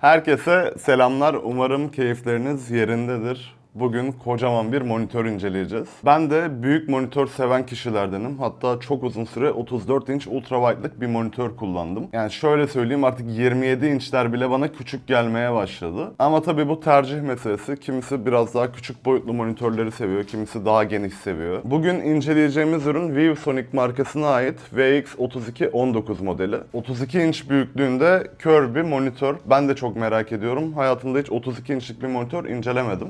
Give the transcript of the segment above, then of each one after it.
Herkese selamlar. Umarım keyifleriniz yerindedir. Bugün kocaman bir monitör inceleyeceğiz. Ben de büyük monitör seven kişilerdenim. Hatta çok uzun süre 34 inç ultrawide'lık bir monitör kullandım. Yani şöyle söyleyeyim artık 27 inçler bile bana küçük gelmeye başladı. Ama tabii bu tercih meselesi. Kimisi biraz daha küçük boyutlu monitörleri seviyor, kimisi daha geniş seviyor. Bugün inceleyeceğimiz ürün ViewSonic markasına ait VX3219 modeli. 32 inç büyüklüğünde kör bir monitör. Ben de çok merak ediyorum. Hayatımda hiç 32 inçlik bir monitör incelemedim.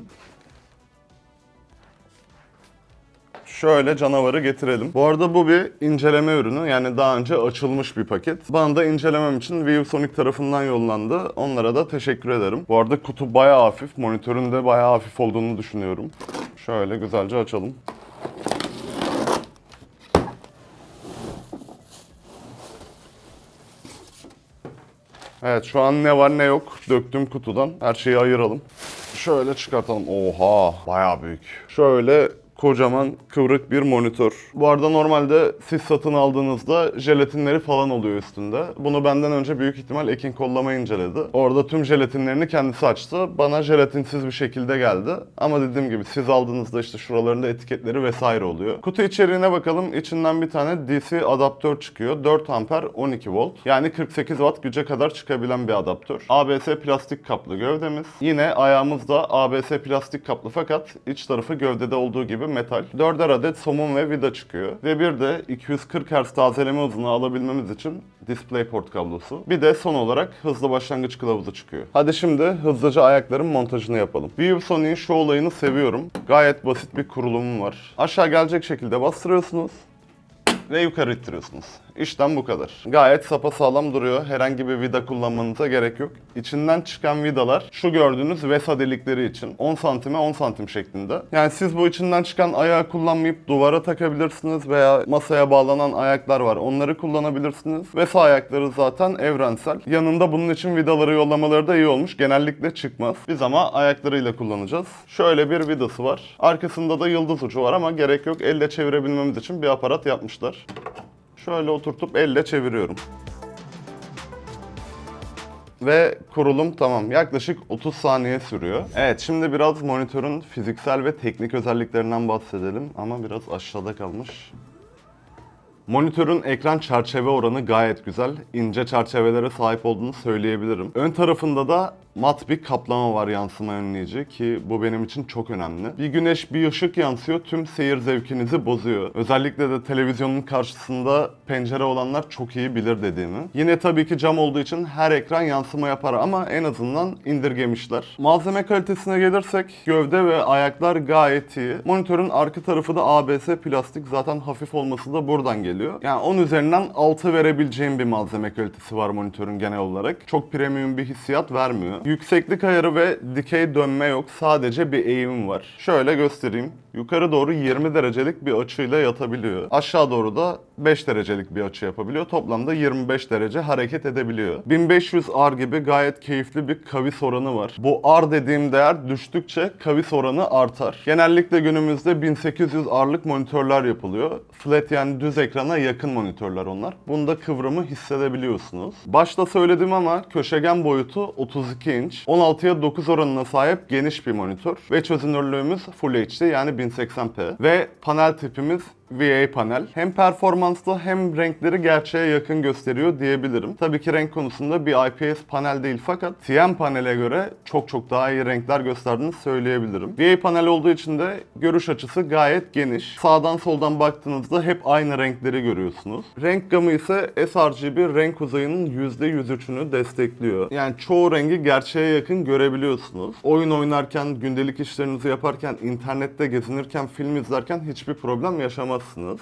Şöyle canavarı getirelim. Bu arada bu bir inceleme ürünü. Yani daha önce açılmış bir paket. Bana da incelemem için ViewSonic tarafından yollandı. Onlara da teşekkür ederim. Bu arada kutu bayağı hafif. Monitörün de bayağı hafif olduğunu düşünüyorum. Şöyle güzelce açalım. Evet şu an ne var ne yok döktüm kutudan. Her şeyi ayıralım. Şöyle çıkartalım. Oha bayağı büyük. Şöyle kocaman kıvrık bir monitör. Bu arada normalde siz satın aldığınızda jelatinleri falan oluyor üstünde. Bunu benden önce büyük ihtimal Ekin Kollama inceledi. Orada tüm jelatinlerini kendisi açtı. Bana jelatinsiz bir şekilde geldi. Ama dediğim gibi siz aldığınızda işte şuralarında etiketleri vesaire oluyor. Kutu içeriğine bakalım. İçinden bir tane DC adaptör çıkıyor. 4 amper 12 volt. Yani 48 watt güce kadar çıkabilen bir adaptör. ABS plastik kaplı gövdemiz. Yine ayağımızda ABS plastik kaplı fakat iç tarafı gövdede olduğu gibi metal. 4'er adet somun ve vida çıkıyor. Ve bir de 240 Hz tazeleme hızını alabilmemiz için DisplayPort kablosu. Bir de son olarak hızlı başlangıç kılavuzu çıkıyor. Hadi şimdi hızlıca ayakların montajını yapalım. ViewSonic'in şu olayını seviyorum. Gayet basit bir kurulumu var. Aşağı gelecek şekilde bastırıyorsunuz ve yukarı ittiriyorsunuz. İşlem bu kadar. Gayet sapasağlam duruyor. Herhangi bir vida kullanmanıza gerek yok. İçinden çıkan vidalar şu gördüğünüz VESA delikleri için 10 santime 10 santim şeklinde. Yani siz bu içinden çıkan ayağı kullanmayıp duvara takabilirsiniz veya masaya bağlanan ayaklar var. Onları kullanabilirsiniz. VESA ayakları zaten evrensel. Yanında bunun için vidaları yollamaları da iyi olmuş. Genellikle çıkmaz. Biz ama ayaklarıyla kullanacağız. Şöyle bir vidası var. Arkasında da yıldız ucu var ama gerek yok. Elle çevirebilmemiz için bir aparat yapmışlar. Şöyle oturtup elle çeviriyorum. Ve kurulum tamam. Yaklaşık 30 saniye sürüyor. Evet şimdi biraz monitörün fiziksel ve teknik özelliklerinden bahsedelim. Ama biraz aşağıda kalmış. Monitörün ekran çerçeve oranı gayet güzel. İnce çerçevelere sahip olduğunu söyleyebilirim. Ön tarafında da mat bir kaplama var yansıma önleyici ki bu benim için çok önemli. Bir güneş bir ışık yansıyor tüm seyir zevkinizi bozuyor. Özellikle de televizyonun karşısında pencere olanlar çok iyi bilir dediğimi. Yine tabii ki cam olduğu için her ekran yansıma yapar ama en azından indirgemişler. Malzeme kalitesine gelirsek gövde ve ayaklar gayet iyi. Monitörün arka tarafı da ABS plastik zaten hafif olması da buradan geliyor. Yani 10 üzerinden 6 verebileceğim bir malzeme kalitesi var monitörün genel olarak. Çok premium bir hissiyat vermiyor. Yükseklik ayarı ve dikey dönme yok. Sadece bir eğim var. Şöyle göstereyim. Yukarı doğru 20 derecelik bir açıyla yatabiliyor. Aşağı doğru da 5 derecelik bir açı yapabiliyor. Toplamda 25 derece hareket edebiliyor. 1500 R gibi gayet keyifli bir kavis oranı var. Bu R dediğim değer düştükçe kavis oranı artar. Genellikle günümüzde 1800 R'lık monitörler yapılıyor. Flat yani düz ekrana yakın monitörler onlar. Bunda kıvrımı hissedebiliyorsunuz. Başta söyledim ama köşegen boyutu 32 inç. 16'ya 9 oranına sahip geniş bir monitör. Ve çözünürlüğümüz Full HD yani 1080p. Ve panel tipimiz VA panel. Hem performanslı hem renkleri gerçeğe yakın gösteriyor diyebilirim. Tabii ki renk konusunda bir IPS panel değil fakat TN panele göre çok çok daha iyi renkler gösterdiğini söyleyebilirim. VA panel olduğu için de görüş açısı gayet geniş. Sağdan soldan baktığınızda hep aynı renkleri görüyorsunuz. Renk gamı ise sRGB renk uzayının %103'ünü destekliyor. Yani çoğu rengi gerçeğe yakın görebiliyorsunuz. Oyun oynarken, gündelik işlerinizi yaparken, internette gezinirken, film izlerken hiçbir problem yaşamazsınız.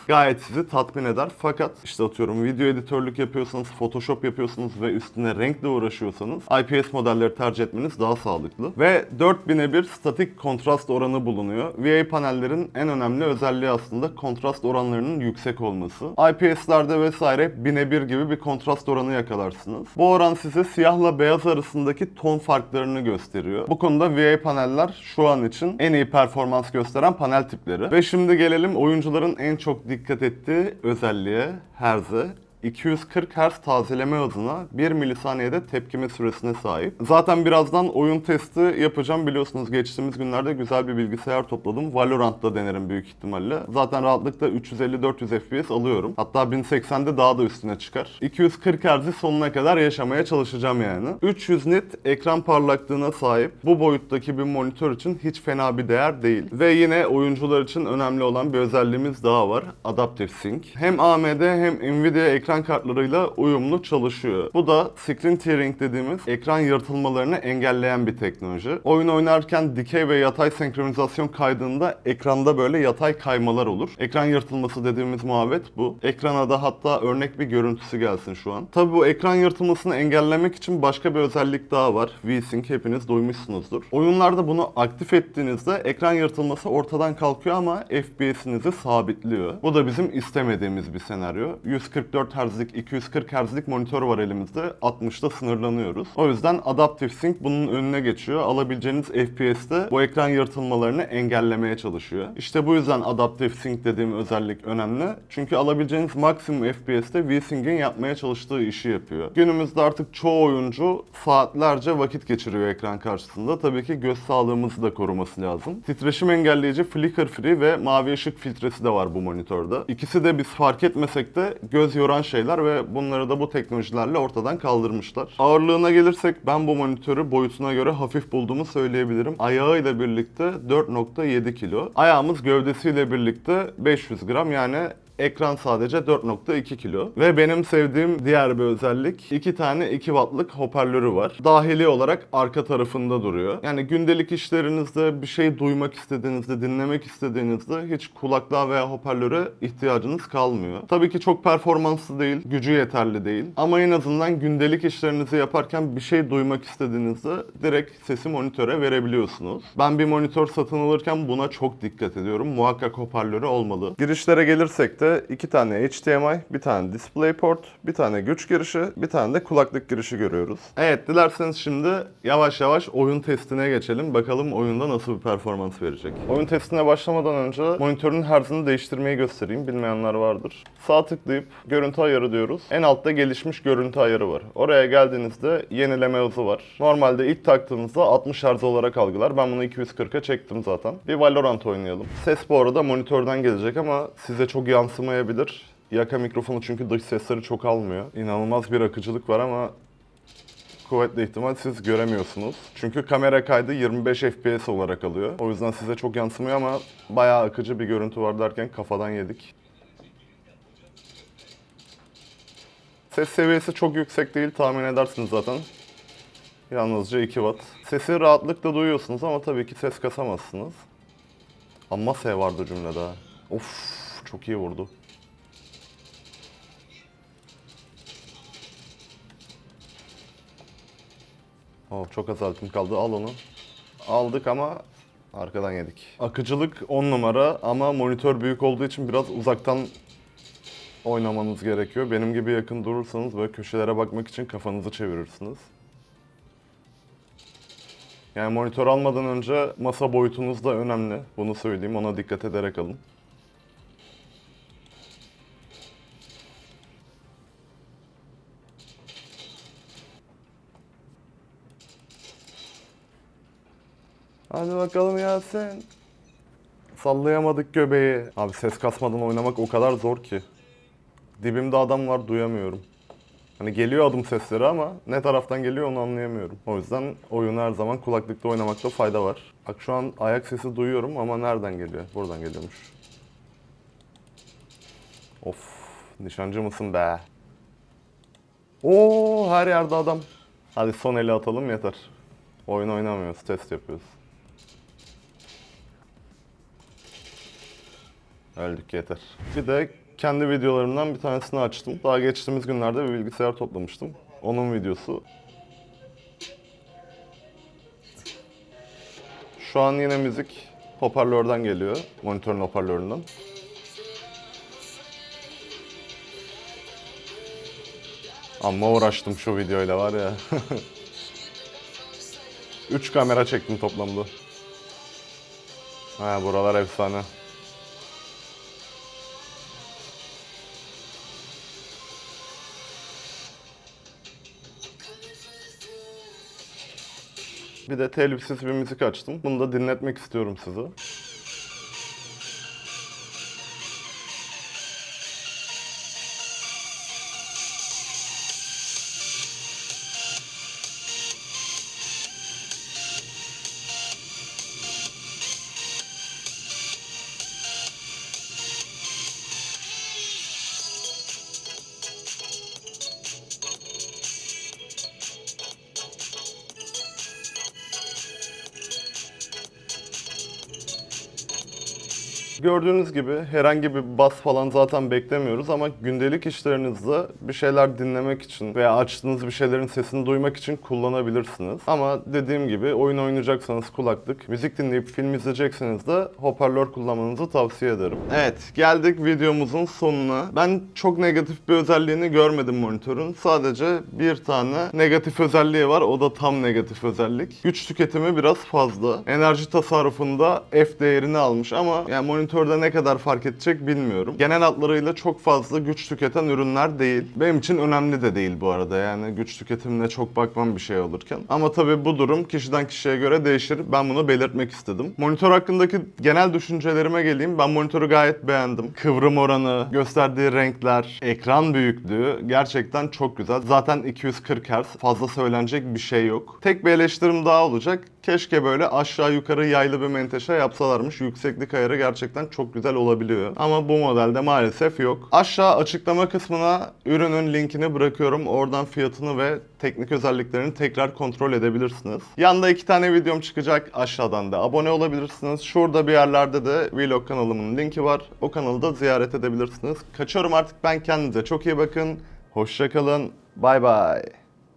Gayet sizi tatmin eder. Fakat işte atıyorum video editörlük yapıyorsanız, Photoshop yapıyorsunuz ve üstüne renkle uğraşıyorsanız IPS modelleri tercih etmeniz daha sağlıklı. Ve 4000'e bir statik kontrast oranı bulunuyor. VA panellerin en önemli özelliği aslında kontrast oranlarının yüksek olması. IPS'lerde vesaire 1000'e 1 gibi bir kontrast oranı yakalarsınız. Bu oran size siyahla beyaz arasındaki ton farklarını gösteriyor. Bu konuda VA paneller şu an için en iyi performans gösteren panel tipleri. Ve şimdi gelelim oyuncuların çok dikkat ettiği özelliğe herze. 240 Hz tazeleme hızına 1 milisaniyede tepkime süresine sahip. Zaten birazdan oyun testi yapacağım biliyorsunuz geçtiğimiz günlerde güzel bir bilgisayar topladım. Valorant'ta denerim büyük ihtimalle. Zaten rahatlıkla 350-400 FPS alıyorum. Hatta 1080'de daha da üstüne çıkar. 240 Hz'i sonuna kadar yaşamaya çalışacağım yani. 300 nit ekran parlaklığına sahip bu boyuttaki bir monitör için hiç fena bir değer değil. Ve yine oyuncular için önemli olan bir özelliğimiz daha var. Adaptive Sync. Hem AMD hem Nvidia ekran kartlarıyla uyumlu çalışıyor. Bu da screen tearing dediğimiz ekran yırtılmalarını engelleyen bir teknoloji. Oyun oynarken dikey ve yatay senkronizasyon kaydığında ekranda böyle yatay kaymalar olur. Ekran yırtılması dediğimiz muhabbet bu. Ekrana da hatta örnek bir görüntüsü gelsin şu an. Tabi bu ekran yırtılmasını engellemek için başka bir özellik daha var. VSync hepiniz duymuşsunuzdur. Oyunlarda bunu aktif ettiğinizde ekran yırtılması ortadan kalkıyor ama FPS'inizi sabitliyor. Bu da bizim istemediğimiz bir senaryo. 144 Hz'lik, 240 Hz'lik monitör var elimizde. 60'ta sınırlanıyoruz. O yüzden Adaptive Sync bunun önüne geçiyor. Alabileceğiniz FPS'te bu ekran yırtılmalarını engellemeye çalışıyor. İşte bu yüzden Adaptive Sync dediğim özellik önemli. Çünkü alabileceğiniz maksimum FPS'te VSync'in yapmaya çalıştığı işi yapıyor. Günümüzde artık çoğu oyuncu saatlerce vakit geçiriyor ekran karşısında. Tabii ki göz sağlığımızı da koruması lazım. Titreşim engelleyici flicker free ve mavi ışık filtresi de var bu monitörde. İkisi de biz fark etmesek de göz yoran şeyler ve bunları da bu teknolojilerle ortadan kaldırmışlar. Ağırlığına gelirsek ben bu monitörü boyutuna göre hafif bulduğumu söyleyebilirim. Ayağıyla birlikte 4.7 kilo. Ayağımız gövdesiyle birlikte 500 gram yani Ekran sadece 4.2 kilo. Ve benim sevdiğim diğer bir özellik iki tane 2 wattlık hoparlörü var. Dahili olarak arka tarafında duruyor. Yani gündelik işlerinizde bir şey duymak istediğinizde, dinlemek istediğinizde hiç kulaklığa veya hoparlöre ihtiyacınız kalmıyor. Tabii ki çok performanslı değil, gücü yeterli değil. Ama en azından gündelik işlerinizi yaparken bir şey duymak istediğinizde direkt sesi monitöre verebiliyorsunuz. Ben bir monitör satın alırken buna çok dikkat ediyorum. Muhakkak hoparlörü olmalı. Girişlere gelirsek de iki tane HDMI, bir tane DisplayPort, bir tane güç girişi, bir tane de kulaklık girişi görüyoruz. Evet dilerseniz şimdi yavaş yavaş oyun testine geçelim. Bakalım oyunda nasıl bir performans verecek. Oyun testine başlamadan önce monitörün herzini değiştirmeyi göstereyim. Bilmeyenler vardır. Sağ tıklayıp görüntü ayarı diyoruz. En altta gelişmiş görüntü ayarı var. Oraya geldiğinizde yenileme hızı var. Normalde ilk taktığınızda 60 Hz olarak algılar. Ben bunu 240'a çektim zaten. Bir Valorant oynayalım. Ses bu arada monitörden gelecek ama size çok yansımayabilir. Yaka mikrofonu çünkü dış sesleri çok almıyor. İnanılmaz bir akıcılık var ama kuvvetli ihtimal siz göremiyorsunuz. Çünkü kamera kaydı 25 FPS olarak alıyor. O yüzden size çok yansımıyor ama bayağı akıcı bir görüntü var derken kafadan yedik. Ses seviyesi çok yüksek değil tahmin edersiniz zaten. Yalnızca 2 watt. Sesi rahatlıkla duyuyorsunuz ama tabii ki ses kasamazsınız. Amma S vardı cümlede. Of çok iyi vurdu. Oh çok az altın kaldı al onu. Aldık ama arkadan yedik. Akıcılık 10 numara ama monitör büyük olduğu için biraz uzaktan oynamanız gerekiyor. Benim gibi yakın durursanız böyle köşelere bakmak için kafanızı çevirirsiniz. Yani monitör almadan önce masa boyutunuz da önemli. Bunu söyleyeyim. Ona dikkat ederek alın. Hadi bakalım Yasin. Sallayamadık göbeği. Abi ses kasmadan oynamak o kadar zor ki. Dibimde adam var duyamıyorum. Hani geliyor adım sesleri ama ne taraftan geliyor onu anlayamıyorum. O yüzden oyunu her zaman kulaklıkta oynamakta fayda var. Bak şu an ayak sesi duyuyorum ama nereden geliyor? Buradan geliyormuş. Of, nişancı mısın be? Oo, her yerde adam. Hadi son eli atalım yeter. Oyun oynamıyoruz, test yapıyoruz. Öldük yeter. Bir de kendi videolarımdan bir tanesini açtım. Daha geçtiğimiz günlerde bir bilgisayar toplamıştım. Onun videosu. Şu an yine müzik hoparlörden geliyor. Monitörün hoparlöründen. Amma uğraştım şu videoyla var ya. 3 kamera çektim toplamda. Ha buralar efsane. Bir de telifsiz bir müzik açtım. Bunu da dinletmek istiyorum size. Gördüğünüz gibi herhangi bir bas falan zaten beklemiyoruz ama gündelik işlerinizde bir şeyler dinlemek için veya açtığınız bir şeylerin sesini duymak için kullanabilirsiniz. Ama dediğim gibi oyun oynayacaksanız kulaklık, müzik dinleyip film izleyecekseniz de hoparlör kullanmanızı tavsiye ederim. Evet, geldik videomuzun sonuna. Ben çok negatif bir özelliğini görmedim monitörün. Sadece bir tane negatif özelliği var. O da tam negatif özellik. Güç tüketimi biraz fazla. Enerji tasarrufunda F değerini almış ama yani monitörde ne kadar fark edecek bilmiyorum. Genel hatlarıyla çok fazla güç tüketen ürünler değil. Benim için önemli de değil bu arada. Yani güç tüketimine çok bakmam bir şey olurken. Ama tabii bu durum kişiden kişiye göre değişir. Ben bunu belirtmek istedim. Monitör hakkındaki genel düşüncelerime geleyim. Ben monitörü gayet beğendim. Kıvrım oranı, gösterdiği renkler, ekran büyüklüğü gerçekten çok güzel. Zaten 240 Hz fazla söylenecek bir şey yok. Tek bir eleştirim daha olacak. Keşke böyle aşağı yukarı yaylı bir menteşe yapsalarmış. Yükseklik ayarı gerçekten çok güzel olabiliyor. Ama bu modelde maalesef yok. Aşağı açıklama kısmına ürünün linkini bırakıyorum. Oradan fiyatını ve teknik özelliklerini tekrar kontrol edebilirsiniz. Yanda iki tane videom çıkacak. Aşağıdan da abone olabilirsiniz. Şurada bir yerlerde de vlog kanalımın linki var. O kanalı da ziyaret edebilirsiniz. Kaçıyorum artık ben kendinize çok iyi bakın. Hoşçakalın. Bay bay.